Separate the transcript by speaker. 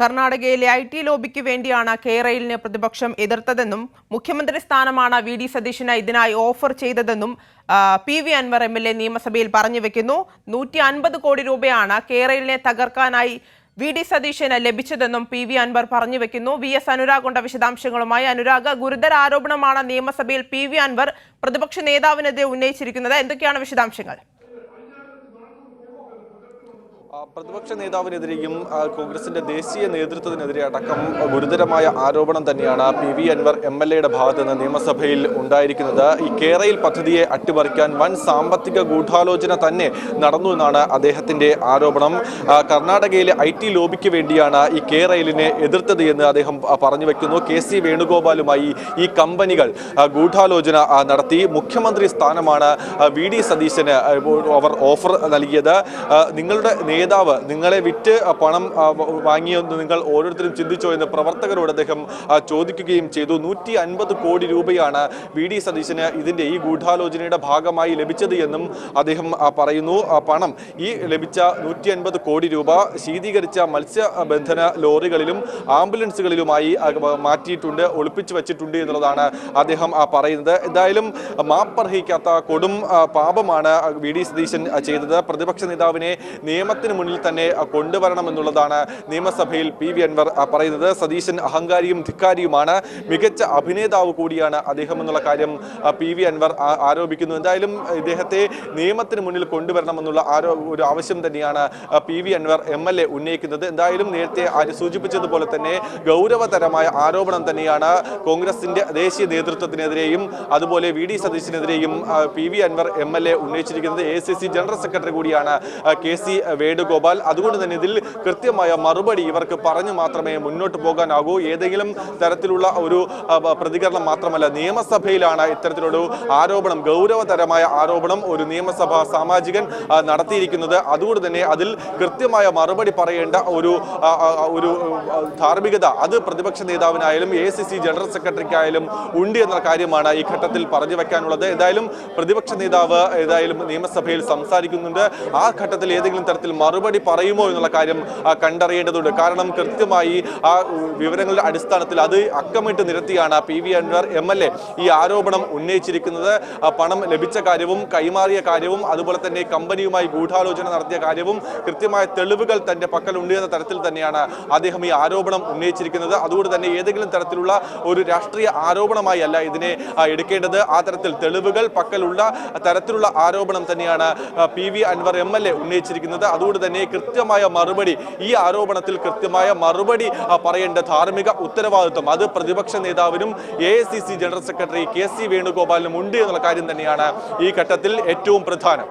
Speaker 1: കർണാടകയിലെ I T ലോബിക്ക് വേണ്ടിയാണ് കേരളിനെ പ്രതിപക്ഷം എതിർത്തതെന്നും മുഖ്യമന്ത്രി സ്ഥാനമാണ് വി ഡി സതീശന് ഇതിനായി ഓഫർ ചെയ്തതെന്നും P V Anvar M L A നിയമസഭയിൽ പറഞ്ഞു വെക്കുന്നു. നൂറ്റി അൻപത് കോടി രൂപയാണ് കേരളിനെ തകർക്കാനായി വി ഡി സതീശന് ലഭിച്ചതെന്നും പി വി അൻവർ പറഞ്ഞു വെക്കുന്നു. വി എസ് അനുരാഗ് കൊണ്ട വിശദാംശങ്ങളുമായി. അനുരാഗ് ഗുരുതര ആരോപണമാണ് നിയമസഭയിൽ പി വി അൻവർ പ്രതിപക്ഷ നേതാവിനെതിരെ ഉന്നയിച്ചിരിക്കുന്നത്. എന്തൊക്കെയാണ് വിശദാംശങ്ങൾ?
Speaker 2: പ്രതിപക്ഷ നേതാവിനെതിരെയും കോൺഗ്രസിന്റെ ദേശീയ നേതൃത്വത്തിനെതിരെ അടക്കം ഗുരുതരമായ ആരോപണം തന്നെയാണ് P V Anvar M L എയുടെ ഭാഗത്ത് നിന്ന് നിയമസഭയിൽ ഉണ്ടായിരിക്കുന്നത്. ഈ കേരയിൽ പദ്ധതിയെ അട്ടിമറിക്കാൻ വൻ സാമ്പത്തിക ഗൂഢാലോചന തന്നെ നടന്നു എന്നാണ് അദ്ദേഹത്തിന്റെ ആരോപണം. കർണാടകയിലെ ഐ ടി ലോബിക്ക് വേണ്ടിയാണ് ഈ കേരയിലിനെ എതിർത്തത് എന്ന് അദ്ദേഹം പറഞ്ഞു വെക്കുന്നു. കെ സി വേണുഗോപാലുമായി ഈ കമ്പനികൾ ഗൂഢാലോചന നടത്തി. മുഖ്യമന്ത്രി സ്ഥാനമാണ് വി ഡി സതീശന് അവർ ഓഫർ നൽകിയത്. നിങ്ങളുടെ നിങ്ങളുടെ നേതാവ് നിങ്ങളെ വിറ്റ് പണം വാങ്ങിയെന്ന് നിങ്ങൾ ഓരോരുത്തരും ചിന്തിച്ചോ എന്ന് പ്രവർത്തകരോട് അദ്ദേഹം ചോദിക്കുകയും ചെയ്തു. നൂറ്റി അൻപത് കോടി രൂപയാണ് വി ഡി സതീശന് ഇതിന്റെ ഈ ഗൂഢാലോചനയുടെ ഭാഗമായി ലഭിച്ചത് എന്നും അദ്ദേഹം പറയുന്നു. പണം ഈ ലഭിച്ച നൂറ്റി അൻപത് കോടി രൂപ ശീതീകരിച്ച മത്സ്യബന്ധന ലോറികളിലും ആംബുലൻസുകളിലുമായി മാറ്റിയിട്ടുണ്ട് ഒളിപ്പിച്ചു വച്ചിട്ടുണ്ട് എന്നുള്ളതാണ് അദ്ദേഹം പറയുന്നത്. എന്തായാലും മാപ്പർഹിക്കാത്ത കൊടും പാപമാണ് വി ഡി സതീശൻ ചെയ്തത്. പ്രതിപക്ഷ നേതാവിനെ നിയമത്തിന് മുന്നിൽ തന്നെ കൊണ്ടുവരണമെന്നുള്ളതാണ് നിയമസഭയിൽ പി വി അൻവർ പറയുന്നത്. സതീശൻ അഹങ്കാരിയും ധിക്കാരിയുമാണ്. മികച്ച അഭിനേതാവ് കൂടിയാണ് അദ്ദേഹം എന്നുള്ള കാര്യം പി വി അൻവർ ആരോപിക്കുന്നു. എന്തായാലും ഇദ്ദേഹത്തെ നിയമത്തിന് മുന്നിൽ കൊണ്ടുവരണമെന്നുള്ള ആരോ ഒരു ആവശ്യം തന്നെയാണ് P V Anvar M L A ഉന്നയിക്കുന്നത്. എന്തായാലും നേരത്തെ സൂചിപ്പിച്ചതുപോലെ തന്നെ ഗൗരവതരമായ ആരോപണം തന്നെയാണ് കോൺഗ്രസിന്റെ ദേശീയ നേതൃത്വത്തിനെതിരെയും അതുപോലെ V D സതീശിനെതിരെയും P V Anvar M L A ഉന്നയിച്ചിരിക്കുന്നത്. A C C general secretary കൂടിയാണ് കെ സി വേണുഗോപാൽ അതുകൊണ്ട് തന്നെ ഇതിൽ കൃത്യമായ മറുപടി ഇവർക്ക് പറഞ്ഞു മാത്രമേ മുന്നോട്ട് പോകാനാകൂ. ഏതെങ്കിലും തരത്തിലുള്ള ഒരു പ്രതികരണം മാത്രമല്ല നിയമസഭയിലാണ് ഇത്തരത്തിലൊരു ആരോപണം ഗൗരവതരമായ ആരോപണം ഒരു നിയമസഭാ സാമാജികൻ നടത്തിയിരിക്കുന്നത്. അതുകൊണ്ട് തന്നെ അതിൽ കൃത്യമായ മറുപടി പറയേണ്ട ഒരു ഒരു ധാർമ്മികത അത് പ്രതിപക്ഷ നേതാവിനായാലും എ സി സി ജനറൽ സെക്രട്ടറിക്കായാലും ഉണ്ട് എന്ന കാര്യമാണ് ഈ ഘട്ടത്തിൽ പറഞ്ഞു വെക്കാനുള്ളത്. ഏതായാലും പ്രതിപക്ഷ നേതാവ് ഏതായാലും നിയമസഭയിൽ സംസാരിക്കുന്നുണ്ട്. ആ ഘട്ടത്തിൽ ഏതെങ്കിലും തരത്തിൽ മറുപടി പറയുമോ എന്നുള്ള കാര്യം കണ്ടറിയേണ്ടതുണ്ട്. കാരണം കൃത്യമായി ആ വിവരങ്ങളുടെ അടിസ്ഥാനത്തിൽ അത് അക്കമിട്ട് നിരത്തിയാണ് P V Anvar M L A. ഈ ആരോപണം ഉന്നയിച്ചിരിക്കുന്നത് പണം ലഭിച്ച കാര്യവും കൈമാറിയ കാര്യവും അതുപോലെ തന്നെ കമ്പനിയുമായി ഗൂഢാലോചന നടത്തിയ കാര്യവും കൃത്യമായ തെളിവുകൾ തന്റെ പക്കലുണ്ട് എന്ന തരത്തിൽ തന്നെയാണ് അദ്ദേഹം ഈ ആരോപണം ഉന്നയിച്ചിരിക്കുന്നത്. അതുകൊണ്ട് തന്നെ ഏതെങ്കിലും തരത്തിലുള്ള ഒരു രാഷ്ട്രീയ ആരോപണമായി അല്ല ഇതിനെ എടുക്കേണ്ടത്. ആ തരത്തിൽ തെളിവുകൾ പക്കലുള്ള തരത്തിലുള്ള ആരോപണം തന്നെയാണ് P V Anvar M L A ഉന്നയിച്ചിരിക്കുന്നത്. അതുകൊണ്ട് തന്നെ കൃത്യമായ മറുപടി ഈ ആരോപണത്തിൽ കൃത്യമായ മറുപടി പറയേണ്ട ധാർമ്മിക ഉത്തരവാദിത്വം. അത് പ്രതിപക്ഷ നേതാവിനും A general secretary K C വേണുഗോപാലിനും ഉണ്ട് എന്നുള്ള കാര്യം തന്നെയാണ് ഈ ഘട്ടത്തിൽ ഏറ്റവും പ്രധാനം.